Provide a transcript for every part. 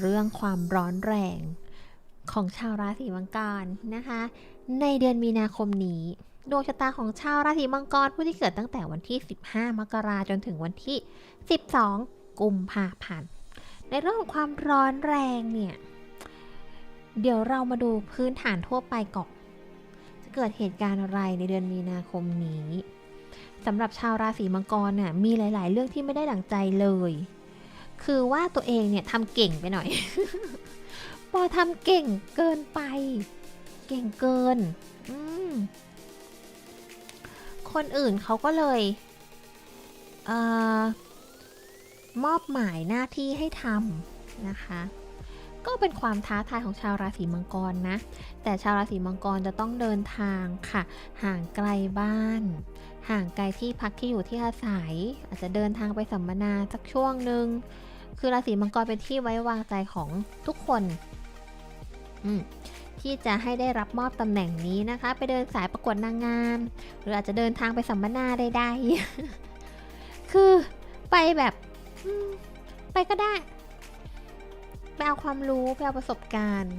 เรื่องความร้อนแรงของชาวราศีมังกรนะคะ ในเดือนมีนาคมนี้ ดวงชะตาของชาวราศีมังกรผู้ที่เกิดตั้งแต่วันที่ 15 มกราจนถึงวันที่ 12 กุมภาพันธ์ในเรื่องของความร้อนแรงเนี่ย เดี๋ยวเรามาดูพื้นฐานทั่วไปก่อนจะเกิดเหตุการณ์อะไรในเดือนมีนาคมนี้สำหรับชาวราศีมังกรน่ะมีหลาย ๆ เรื่องที่ไม่ได้ดั่งใจเลย คือว่าตัวเองเนี่ยทำเก่งไปหน่อย พอทำเก่งเกินไป เก่งเกิน คนอื่นเขาก็เลยเออมอบหมายหน้าที่ให้ทำนะคะ ก็เป็นความท้าทายของชาวราศีมังกรนะ แต่ชาวราศีมังกรจะต้องเดินทางค่ะ ห่างไกลบ้าน ห่างไกลที่พักที่อยู่ที่อาศัย อาจจะเดินทางไปสัมมนาสักช่วงหนึ่งคือราศีมังกรเป็นที่ไว้วางใจของทุกคนที่จะให้ได้รับมอบตำแหน่งนี้นะคะ ไปเดินสายประกวดนางงาม หรืออาจจะเดินทางไปสัมมนาใดๆคือไปแบบไปก็ได้ ไปเอาความรู้ไปเอาประสบการณ์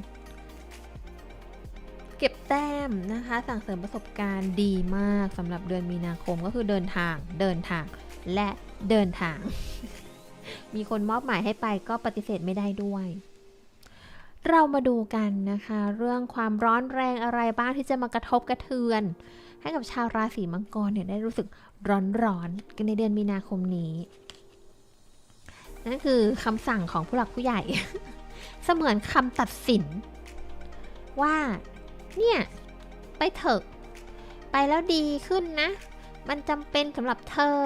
เก็บแต้มนะคะ สั่งเสริมประสบการณ์ดีมากสำหรับเดือนมีนาคมก็คือเดินทางเดินทางและเดินทาง มีคนมอบหมายให้ไปก็ปฏิเสธไม่ได้ด้วยเรามาดูกันนะคะ เรื่องความร้อนแรงอะไรบ้างที่จะมากระทบกระเทือน ให้กับชาวราศีมังกรเนี่ยได้รู้สึกร้อนๆกันในเดือนมีนาคมนี้ นั่นคือคำสั่งของผู้หลักผู้ใหญ่ เสมือนคำตัดสิน ว่า เนี่ย ไปเถอะ ไปแล้วดีขึ้นนะ มันจำเป็นสำหรับเธอ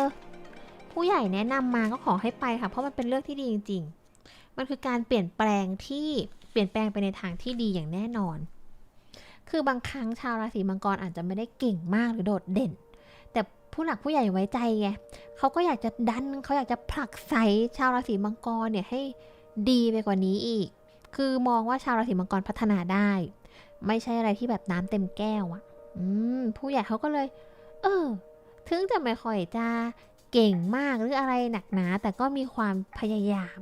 ผู้ใหญ่แนะนำมาก็ขอให้ไปค่ะ เพราะมันเป็นเรื่องที่ดีจริง ๆ มันคือการเปลี่ยนแปลงที่เปลี่ยนแปลงไปในทางที่ดีอย่างแน่นอน คือบางครั้งชาวราศีมังกรอาจจะไม่ได้เก่งมากหรือโดดเด่น ผู้หลักผู้ใหญ่ไว้ใจไงเขาก็อยากจะดันเขาอยากจะผลักไสชาวราศีมังกรเนี่ยให้ดีไปกว่านี้อีก คือมองว่าชาวราศีมังกรพัฒนาได้ ไม่ใช่อะไรที่แบบน้ำเต็มแก้วอะ่ะ อืมผู้ใหญ่เขาก็เลย เออ ถึงจะไม่ค่อยจะเก่งมากหรืออะไรหนักหนา แต่ก็มีความพยายาม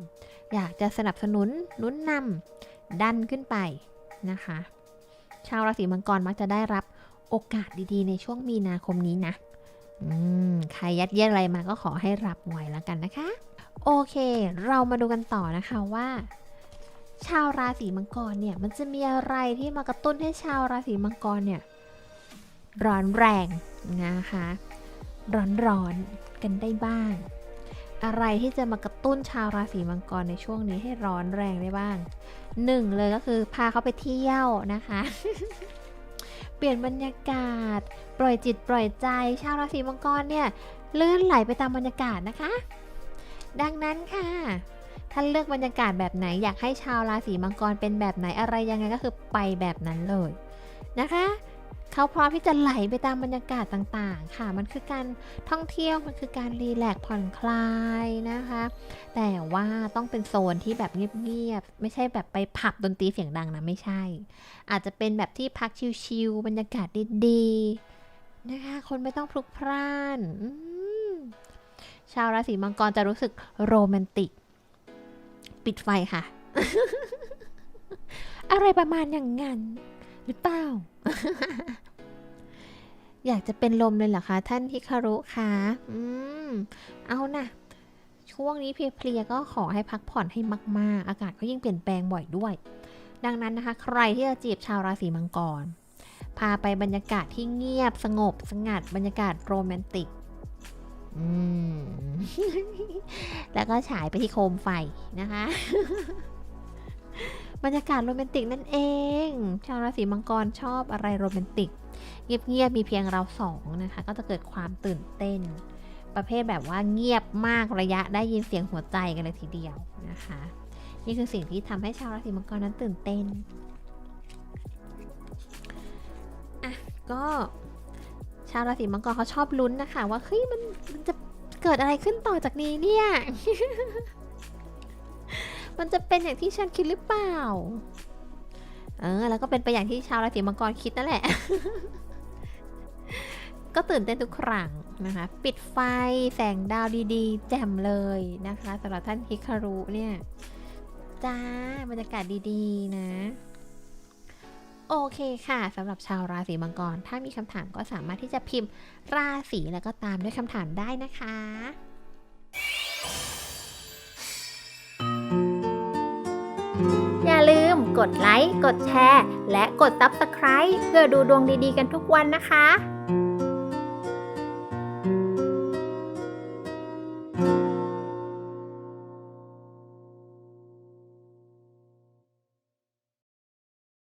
อยากจะสนับสนุนนุนนำดันขึ้นไปนะคะ ชาวราศีมังกรมักจะได้รับโอกาสดีๆ ในช่วงมีนาคมนี้นะ ใครยัดเยียดอะไรมาก็ขอให้รับไว้แล้วกันนะคะ โอเค เรามาดูกันต่อนะคะว่า ชาวราศีมังกรเนี่ย มันจะมีอะไรที่มากระตุ้นให้ชาวราศีมังกรเนี่ย ร้อนแรงนะคะ ร้อนร้อนกันได้บ้าง อะไรที่จะมากระตุ้นชาวราศีมังกรในช่วงนี้ให้ร้อนแรงได้บ้างหนึ่งเลยก็คือพาเขาไปเที่ยวนะคะ เปลี่ยนบรรยากาศ ปล่อยจิตปล่อยใจ ชาวราศีมังกรเนี่ยลื่นไหลไปตามบรรยากาศนะคะ ดังนั้นค่ะท่านเลือกบรรยากาศแบบไหนอยากให้ชาวราศีมังกรเป็นแบบไหนอะไรยังไงก็คือไปแบบนั้นเลยนะคะ เขาพร้อมที่จะไหลไปตามบรรยากาศต่างๆ ค่ะ มันคือการท่องเที่ยว มันคือการรีแลกซ์ผ่อนคลายนะคะ แต่ว่าต้องเป็นโซนที่แบบเงียบๆ ไม่ใช่แบบไปผับดนตรีเสียงดังนะ ไม่ใช่ อาจจะเป็นแบบที่พักชิลๆ บรรยากาศดีๆ นะคะ คนไม่ต้องพลุกพล่านชาวราศีมังกรจะรู้สึกโรแมนติก ปิดไฟค่ะ อะไรประมาณอย่างนั้น หรือเปล่า อยากจะเป็นลมเลยเหรอคะ ท่านฮิคารุคะอืม เอานะช่วงนี้เพลียๆก็ขอให้พักผ่อนให้มาก ๆ อากาศก็ยิ่งเปลี่ยนแปลงบ่อยด้วย ดังนั้นนะคะ ใครที่จะจีบชาวราศีมังกร พาไปบรรยากาศที่เงียบสงบสงัดบรรยากาศโรแมนติกอืมแล้วก็ฉายไปที่โคมไฟนะคะ บรรยากาศโรแมนติกนั่นเอง ชาวราศีมังกรชอบอะไรโรแมนติก เงียบๆมีเพียงเราสองนะคะ ก็จะเกิดความตื่นเต้น ประเภทแบบว่าเงียบมากระยะได้ยินเสียงหัวใจกันเลยทีเดียวนะคะ นี่คือสิ่งที่ทำให้ชาวราศีมังกรนั้นตื่นเต้นอะก็ชาวราศีมังกรเขาชอบลุ้นนะคะ ว่าเฮ้ยมันมันจะเกิดอะไรขึ้นต่อจากนี้เนี่ย มันจะเป็นอย่างที่ฉันคิดหรือเปล่า เออ แล้วก็เป็นไปอย่างที่ชาวราศีมังกรคิดนั่นแหละ ก็ตื่นเต้นทุกครั้งนะคะ ปิดไฟแสงดาวดีๆ แจ่มเลยนะคะสำหรับท่านฮิคารุเนี่ย จ้า บรรยากาศดีๆ นะโอเคค่ะสำหรับชาวราศีมังกร ถ้ามีคำถามก็สามารถที่จะพิมพ์ราศีแล้วก็ตามด้วยคำถามได้นะคะ ดไลค์ กดแชร์ และกด Subscribe เพื่อดูดวงดีๆกันทุกวันนะคะ